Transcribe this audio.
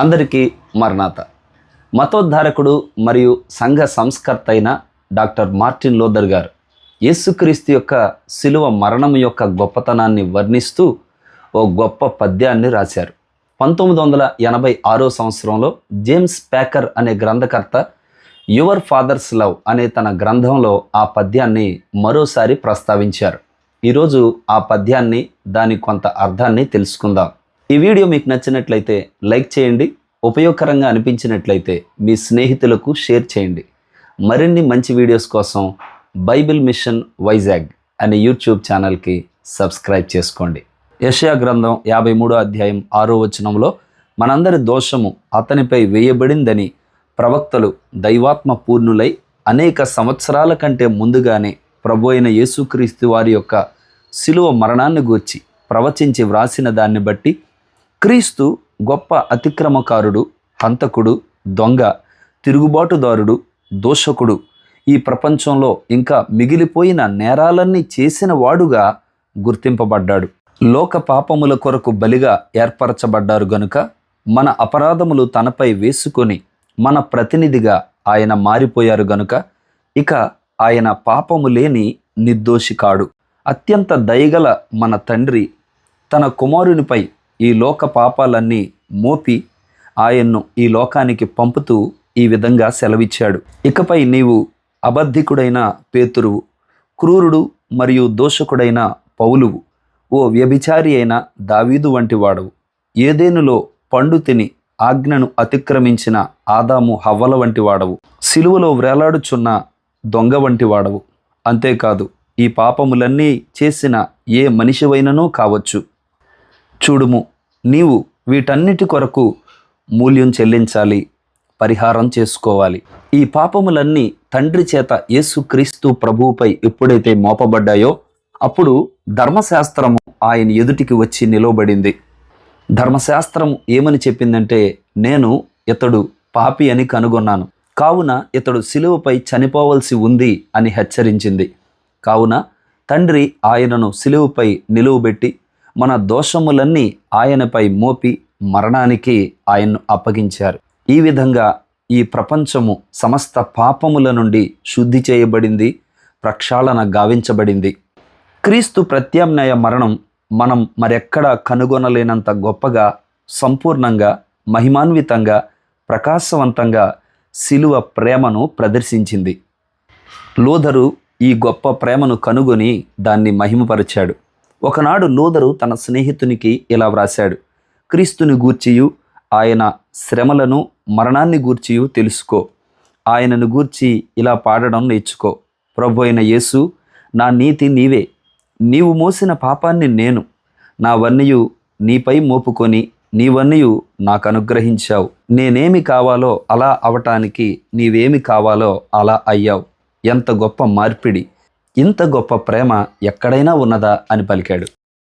అందరికీ మరణాత. మతోద్ధారకుడు మరియు సంఘ సంస్కర్త అయిన డాక్టర్ మార్టిన్ లోదర్ గారు యేసుక్రీస్తు యొక్క శిలువ మరణం యొక్క గొప్పతనాన్ని వర్ణిస్తూ ఓ గొప్ప పద్యాన్ని రాశారు. పంతొమ్మిది వందల ఎనభై ఆరో సంవత్సరంలో జేమ్స్ ప్యాకర్ అనే గ్రంథకర్త యువర్ ఫాదర్స్ లవ్ అనే తన గ్రంథంలో ఆ పద్యాన్ని మరోసారి ప్రస్తావించారు. ఈరోజు ఆ పద్యాన్ని దాని కొంత అర్థాన్ని తెలుసుకుందాం. ఈ వీడియో మీకు నచ్చినట్లయితే లైక్ చేయండి ఉపయోగకరంగా అనిపించినట్లయితే మీ స్నేహితులకు షేర్ చేయండి. మరిన్ని మంచి వీడియోస్ కోసం బైబిల్ మిషన్ వైజాగ్ అనే యూట్యూబ్ ఛానల్కి సబ్స్క్రైబ్ చేసుకోండి. యషయా గ్రంథం యాభై మూడో అధ్యాయం ఆరో వచనంలో మనందరి దోషము అతనిపై వేయబడిందని ప్రవక్తలు దైవాత్మ పూర్ణులై అనేక సంవత్సరాల కంటే ముందుగానే ప్రభు అయిన యేసుక్రీస్తు వారి యొక్క శిలువ మరణాన్ని గూర్చి ప్రవచించి వ్రాసిన దాన్ని బట్టి క్రీస్తు గొప్ప అతిక్రమకారుడు హంతకుడు దొంగ తిరుగుబాటుదారుడు దోషకుడు. ఈ ప్రపంచంలో ఇంకా మిగిలిపోయిన నేరాలన్నీ చేసిన వాడుగా గుర్తింపబడ్డాడు. లోక పాపముల కొరకు బలిగా ఏర్పరచబడ్డారు గనుక మన అపరాధములు తనపై వేసుకొని మన ప్రతినిధిగా ఆయన మారిపోయారు గనుక ఇక ఆయన పాపము లేని నిర్దోషి కాడు అత్యంత దయగల మన తండ్రి తన కుమారునిపై ఈ లోక పాపాలన్నీ మోపి ఆయన్ను ఈ లోకానికి పంపుతూ ఈ విధంగా సెలవిచ్చాడు. ఇకపై నీవు అబద్ధికుడైన పేతురువు క్రూరుడు మరియు దోషకుడైన పౌలువు ఓ వ్యభిచారి అయిన దావీదు వంటి వాడవు. ఏదేనులో పండు తిని ఆజ్ఞను అతిక్రమించిన ఆదాము హవ్వల వంటి వాడవు. సిలువలో వ్రేలాడుచున్న దొంగ వంటి వాడవు. అంతేకాదు ఈ పాపములన్నీ చేసిన ఏ మనిషివైననూ కావచ్చు. చూడుము నీవు వీటన్నిటి కొరకు మూల్యం చెల్లించాలి పరిహారం చేసుకోవాలి. ఈ పాపములన్నీ తండ్రి చేత యేసుక్రీస్తు ప్రభువుపై ఎప్పుడైతే మోపబడ్డాయో అప్పుడు ధర్మశాస్త్రము ఆయన ఎదుటికి వచ్చి నిలవబడింది. ధర్మశాస్త్రం ఏమని చెప్పిందంటే నేను ఇతడు పాపి అని కనుగొన్నాను. కావున ఇతడు సిలువపై చనిపోవలసి ఉంది అని హెచ్చరించింది. కావున తండ్రి ఆయనను సిలువపై నిలువబెట్టి మన దోషములన్నీ ఆయనపై మోపి మరణానికి ఆయన్ను అప్పగించారు. ఈ విధంగా ఈ ప్రపంచము సమస్త పాపముల నుండి శుద్ధి చేయబడింది ప్రక్షాళన గావించబడింది. క్రీస్తు ప్రత్యామ్నాయ మరణం మనం మరెక్కడా కనుగొనలేనంత గొప్పగా సంపూర్ణంగా మహిమాన్వితంగా ప్రకాశవంతంగా శిలువ ప్రేమను ప్రదర్శించింది. లూథరు ఈ గొప్ప ప్రేమను కనుగొని దాన్ని మహిమపరిచాడు. ఒకనాడు లూదరు తన స్నేహితునికి ఇలా వ్రాశాడు క్రీస్తుని గూర్చియు ఆయన శ్రమలను మరణాన్ని గూర్చియు తెలుసుకో. ఆయనను గూర్చి ఇలా పాడడం నేర్చుకో. ప్రభు అయిన యేసు నా నీతి నీవే. నీవు మోసిన పాపాన్ని నేను. నా వన్నయు నీపై మోపుకొని నీవన్నయు నాకు అనుగ్రహించావు. నేనేమి కావాలో అలా అవటానికి నీవేమి కావాలో అలా అయ్యావు. ఎంత గొప్ప మార్పిడి. ఇంత గొప్ప ప్రేమ ఎక్కడైనా ఉన్నదా అని పలికాడు.